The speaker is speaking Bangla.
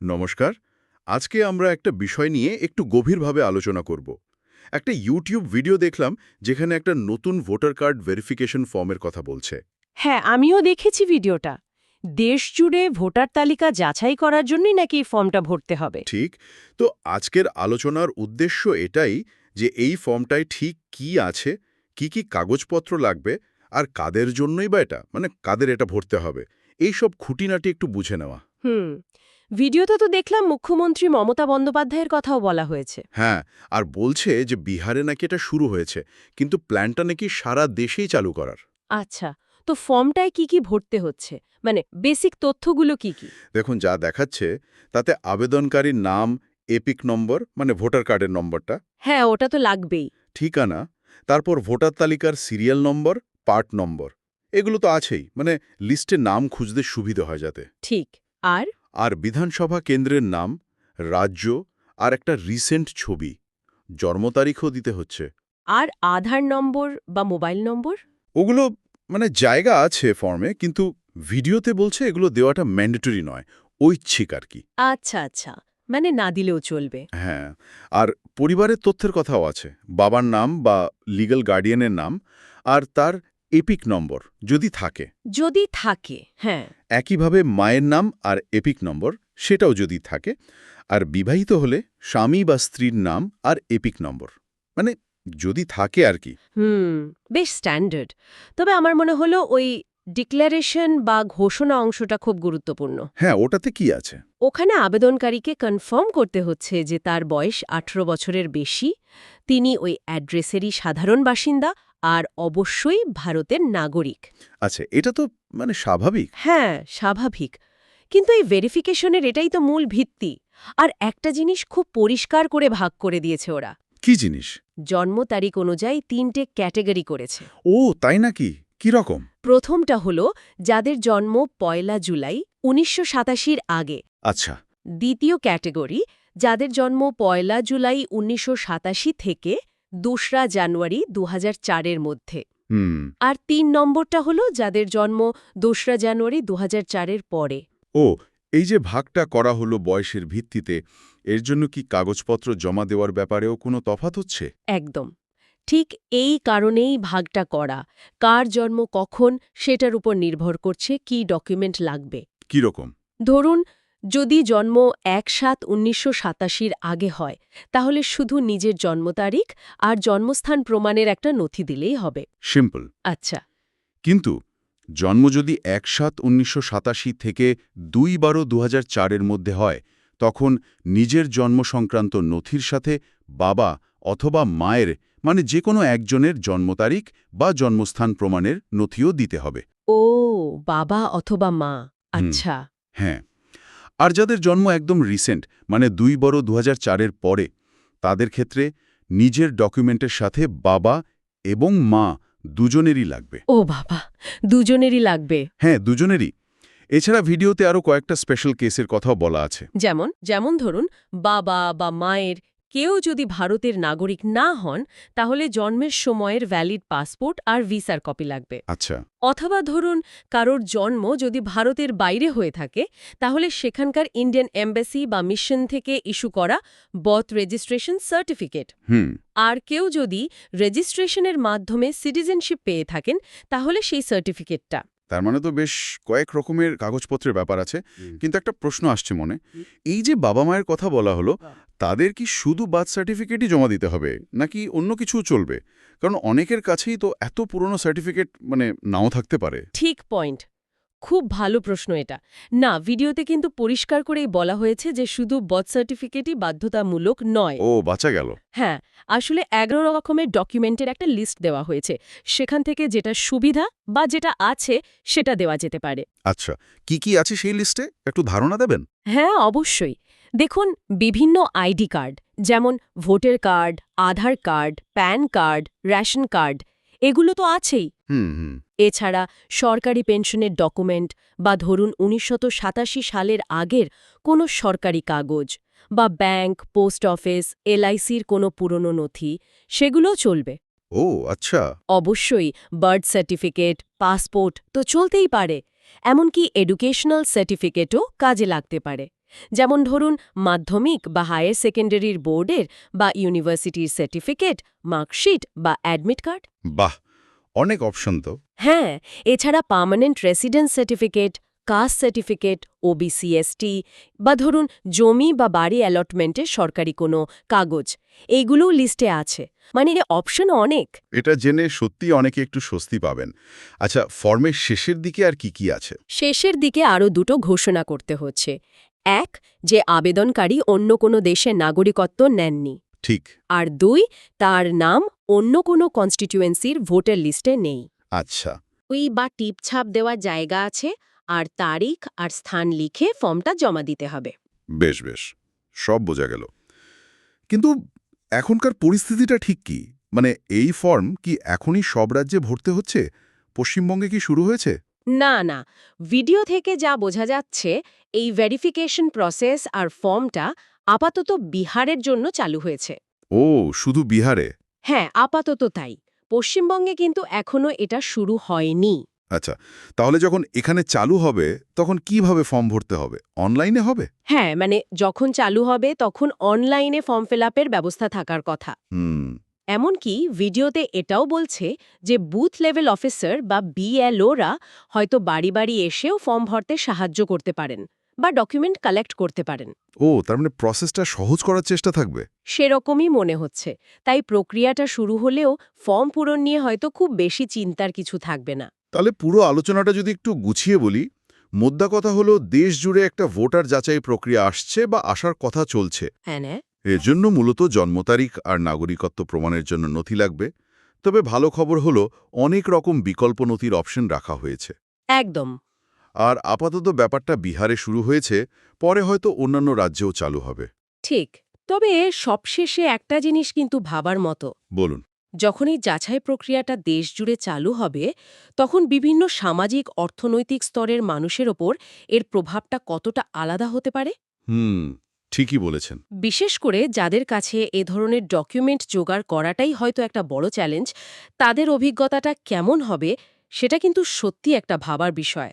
নমস্কার। আজকে আমরা একটা বিষয় নিয়ে একটু গভীরভাবে আলোচনা করব। একটা ইউটিউব ভিডিও দেখলাম যেখানে একটা নতুন ভোটার কার্ড ভেরিফিকেশন ফর্মের কথা বলছে। হ্যাঁ আমিও দেখেছি ভিডিওটা। দেশ জুড়ে ভোটার তালিকা যাচাই করার জন্যই নাকি এই ফর্মটা ভরতে হবে। ঠিক তো আজকের আলোচনার উদ্দেশ্য এটাই যে এই ফর্মটায় ঠিক কি আছে কি কি কাগজপত্র লাগবে আর কাদের জন্যই বা এটা মানে কাদের এটা ভরতে হবে এই সব খুঁটিনাটি একটু বুঝে নেওয়া। হুম ভিডিওতে তো দেখলাম মুখ্যমন্ত্রী মমতা বন্দ্যোপাধ্যায়ের কথাও বলা হয়েছে। হ্যাঁ আর বলছে যে বিহারে নাকি এটা শুরু হয়েছে কিন্তু প্ল্যানটা নাকি সারা দেশেই চালু করার। আচ্ছা তো ফর্মটায় কি কি ভরতে হচ্ছে? মানে বেসিক তথ্যগুলো কি কি? দেখুন যা দেখাচ্ছে তাতে আবেদনকারীর নাম এপিক নম্বর মানে ভোটার কার্ডের নম্বরটা। হ্যাঁ ওটা তো লাগবেই। ঠিকানা তারপর ভোটার তালিকার সিরিয়াল নম্বর পার্ট নম্বর। এগুলো তো আছেই মানে লিস্টে নাম খুঁজতে সুবিধা হয় যাতে। ঠিক আর? আর বিধানসভা কেন্দ্রের নাম রাজ্য আর একটা রিসেন্ট ছবি। জন্ম তারিখও দিতে হচ্ছে। আর আধার নম্বর বা মোবাইল নম্বর? ওগুলো মানে জায়গা আছে ফর্মে কিন্তু ভিডিওতে বলছে এগুলো দেওয়াটা ম্যান্ডেটরি নয় ঐচ্ছিক আর কি। আচ্ছা আচ্ছা। মানে না দিলেও চলবে। হ্যাঁ আর পরিবারের তথ্যের কথাও আছে। বাবার নাম বা লিগ্যাল গার্ডিয়ানের নাম আর তার এপিক নম্বর যদি থাকে। যদি থাকে হ্যাঁ। একইভাবে মায়ের নাম আর এপিক নম্বর সেটাও যদি থাকে আর বিবাহিত হলে স্বামী বা স্ত্রীর নাম আর এপিক নম্বর। মানে যদি থাকে আর কি। হুম বেশ স্ট্যান্ডার্ড। তবে আমার মনে হলো ওই ডিক্লারেশন বা ঘোষণা অংশটা খুব গুরুত্বপূর্ণ। হ্যাঁ ওটাতে কি আছে? ওখানে আবেদনকারীকে কনফার্ম করতে হচ্ছে যে তার বয়স ১৮ বছরের বেশি তিনি ওই অ্যাড্রেসেরই সাধারণ বাসিন্দা আর অবশ্যই ভারতের নাগরিক। আচ্ছা এটা তো মানে স্বাভাবিক। হ্যাঁ স্বাভাবিক। কিন্তু এই ভেরিফিকেশনের এটাই তো মূল ভিত্তি। আর একটা জিনিস খুব পরিষ্কার করে ভাগ করে দিয়েছে ওরা। কি জিনিস? জন্ম তারিখ অনুযায়ী তিনটে ক্যাটেগরি করেছে। ও তাই নাকি? কি রকম? প্রথমটা হলো যাদের জন্ম পয়লা জুলাই উনিশশো সাতাশির আগে। আচ্ছা। দ্বিতীয় ক্যাটেগরি যাদের জন্ম পয়লা জুলাই উনিশশো সাতাশি থেকে দোসরা জানুয়ারি দু এর মধ্যে। হুম। আর তিন নম্বরটা হলো যাদের জন্ম দোসরা জানুয়ারি দু এর পরে। ও এই যে ভাগটা করা হলো বয়সের ভিত্তিতে এর জন্য কি কাগজপত্র জমা দেওয়ার ব্যাপারেও কোনো তফাত হচ্ছে? একদম। ঠিক এই কারণেই ভাগটা করা। কার জন্ম কখন সেটার উপর নির্ভর করছে কি ডকুমেন্ট লাগবে। কি রকম? ধরুন যদি জন্ম এক সাত উনিশশো আগে হয় তাহলে শুধু নিজের জন্ম তারিখ আর জন্মস্থান প্রমাণের একটা নথি দিলেই হবে। সিম্পল আচ্ছা। কিন্তু জন্ম যদি এক সাত উনিশশো সাতাশি থেকে দুই বারো দু এর মধ্যে হয় তখন নিজের জন্ম সংক্রান্ত নথির সাথে বাবা অথবা মায়ের মানে যে কোনো একজনের জন্ম তারিখ বা জন্মস্থান প্রমাণের নথিও দিতে হবে। ও বাবা অথবা মা। আচ্ছা। হ্যাঁ। আর যাদের জন্ম একদম রিসেন্ট মানে দুই বড় দু এর পরে তাদের ক্ষেত্রে নিজের ডকুমেন্টের সাথে বাবা এবং মা দুজনেরই লাগবে। ও বাবা দুজনেরই লাগবে। হ্যাঁ দুজনেরই। এছাড়া ভিডিওতে আরও কয়েকটা স্পেশাল কেসের কথাও বলা আছে। যেমন যেমন ধরুন বাবা বা মায়ের কেউ যদি ভারতের নাগরিক না হন তাহলে জন্মের সময়ের ভ্যালিড পাসপোর্ট আর ভিসার কপি লাগবে। আচ্ছা। অথবা ধরুন কারোর জন্ম যদি ভারতের বাইরে হয়ে থাকে তাহলে সেখানকার ইন্ডিয়ান এম্বাসি বা মিশন থেকে ইস্যু করা বথ রেজিস্ট্রেশন সার্টিফিকেট হুম। আর কেউ যদি রেজিস্ট্রেশনের মাধ্যমে সিটিজেনশিপ পেয়ে থাকেন তাহলে সেই সার্টিফিকেটটা তার মানে তো বেশ কয়েক রকমের কাগজপত্রের ব্যাপার আছে। কিন্তু একটা প্রশ্ন আসছে মনে। এই যে বাবা মায়ের কথা বলা হলো তাদের কি শুধু বার্থ সার্টিফিকেটই জমা দিতে হবে নাকি অন্য কিছুও চলবে? কারণ অনেকের কাছেই তো এত পুরনো সার্টিফিকেট মানে নাও থাকতে পারে। ঠিক পয়েন্ট। খুব ভালো প্রশ্ন এটা। না ভিডিওতে কিন্তু পরিষ্কার করেই বলা হয়েছে যে শুধু বার্থ সার্টিফিকেটই বাধ্যতামূলক নয়। ও বাঁচা গেল। হ্যাঁ আসলে এগারো রকমের ডকুমেন্টের একটা লিস্ট দেওয়া হয়েছে। সেখান থেকে যেটা সুবিধা বা যেটা আছে সেটা দেওয়া যেতে পারে। আচ্ছা কি কি আছে সেই লিস্টে? একটু ধারণা দেবেন? হ্যাঁ অবশ্যই। দেখুন বিভিন্ন আইডি কার্ড যেমন voter card Aadhaar card PAN card ration card এগুলো তো আছেই। এছাড়া সরকারি পেনশনের ডকুমেন্ট বা ধরুন উনিশশো সালের আগের কোনো সরকারি কাগজ বা ব্যাংক পোস্ট অফিস এলআইসির কোনো পুরনো নথি সেগুলোও চলবে। ও আচ্ছা। অবশ্যই বার্থ সার্টিফিকেট পাসপোর্ট তো চলতেই পারে এমনকি এডুকেশনাল সার্টিফিকেটও কাজে লাগতে পারে। যেমন ধরুন মাধ্যমিক বা হায়ার সেকেন্ডারির বোর্ডের বা ইউনিভার্সিটির সার্টিফিকেট মার্কশিট বা অ্যাডমিট কার্ড। বাহ! অনেক অপশন তো। হ্যাঁ এছাড়া permanent residence certificate caste certificate OBC ST বা ধরুন জমি বা বাড়ি অ্যালটমেন্টের সরকারি কোনো কাগজ। এইগুলোও লিস্টে আছে। মানে অপশন অনেক। এটা জেনে সত্যি অনেকে একটু স্বস্তি পাবেন। আচ্ছা ফর্মের শেষের দিকে আর কি কি আছে? শেষের দিকে আরও দুটো ঘোষণা করতে হচ্ছে। এক যে আবেদনকারী অন্য কোনো দেশের নাগরিকত্ব নেননি। ঠিক। আর দুই তার নাম অন্য কোনো কনস্টিটিউয়েন্সির ভোটার লিস্টে নেই। আচ্ছা। ওই বা টিপছাপ দেওয়ার জায়গা আছে আর তারিখ আর স্থান লিখে ফর্মটা জমা দিতে হবে। বেশ বেশ। সব বোঝা গেল। কিন্তু এখনকার পরিস্থিতিটা ঠিক কি? মানে এই ফর্ম কি এখনই সব রাজ্যে ভরতে হচ্ছে? পশ্চিমবঙ্গে কি শুরু হয়েছে? না না ভিডিও থেকে যা বোঝা যাচ্ছে এই ভেরিফিকেশন প্রসেস আর ফর্মটা আপাতত বিহারের জন্য চালু হয়েছে। ও শুধু বিহারে? হ্যাঁ আপাতত তাই। পশ্চিমবঙ্গে কিন্তু এখনও এটা শুরু হয়নি। আচ্ছা তাহলে যখন এখানে চালু হবে তখন কীভাবে ফর্ম ভরতে হবে? অনলাইনে হবে? হ্যাঁ মানে যখন চালু হবে তখন অনলাইনে ফর্ম ফিল ব্যবস্থা থাকার কথা। হুম। এমনকি ভিডিওতে এটাও বলছে যে বুথ লেভেল অফিসার বা বিএলওরা হয়তো বাড়ি বাড়ি এসেও ফর্ম ভরতে সাহায্য করতে পারেন বা ডকুমেন্ট কালেক্ট করতে পারেন। ও তার মানে প্রসেসটা সহজ করার চেষ্টা থাকবে? সেরকমই মনে হচ্ছে তাই প্রক্রিয়াটা শুরু হলেও ফর্ম পূরণ নিয়ে হয়তো খুব বেশি চিন্তার কিছু থাকবে না। তাহলে পুরো আলোচনাটা যদি একটু গুছিয়ে বলি মোদ্দা কথা হলো দেশ জুড়ে একটা ভোটার যাচাই প্রক্রিয়া আসছে বা আসার কথা চলছে। হ্যাঁ এজন্য মূলত জন্ম তারিখ আর নাগরিকত্ব প্রমাণের জন্য নথি লাগবে তবে ভালো খবর হলো অনেক রকম বিকল্প নথির অপশন রাখা হয়েছে। একদম। আর আপাতত ব্যাপারটা বিহারে শুরু হয়েছে পরে হয়তো অন্যান্য রাজ্যেও চালু হবে। ঠিক তবে সবশেষে একটা জিনিস কিন্তু ভাবার মতো। বলুন। যখন এই যাচাই প্রক্রিয়াটা দেশ জুড়ে চালু হবে তখন বিভিন্ন সামাজিক অর্থনৈতিক স্তরের মানুষের ওপর এর প্রভাবটা কতটা আলাদা হতে পারে? হুম ঠিকই বলেছেন। বিশেষ করে যাদের কাছে এ ধরনের ডকুমেন্ট জোগাড় করাটাই হয়তো একটা বড় চ্যালেঞ্জ, তাদের অভিজ্ঞতাটা কেমন হবে, সেটা কিন্তু সত্যি একটা ভাবার বিষয়।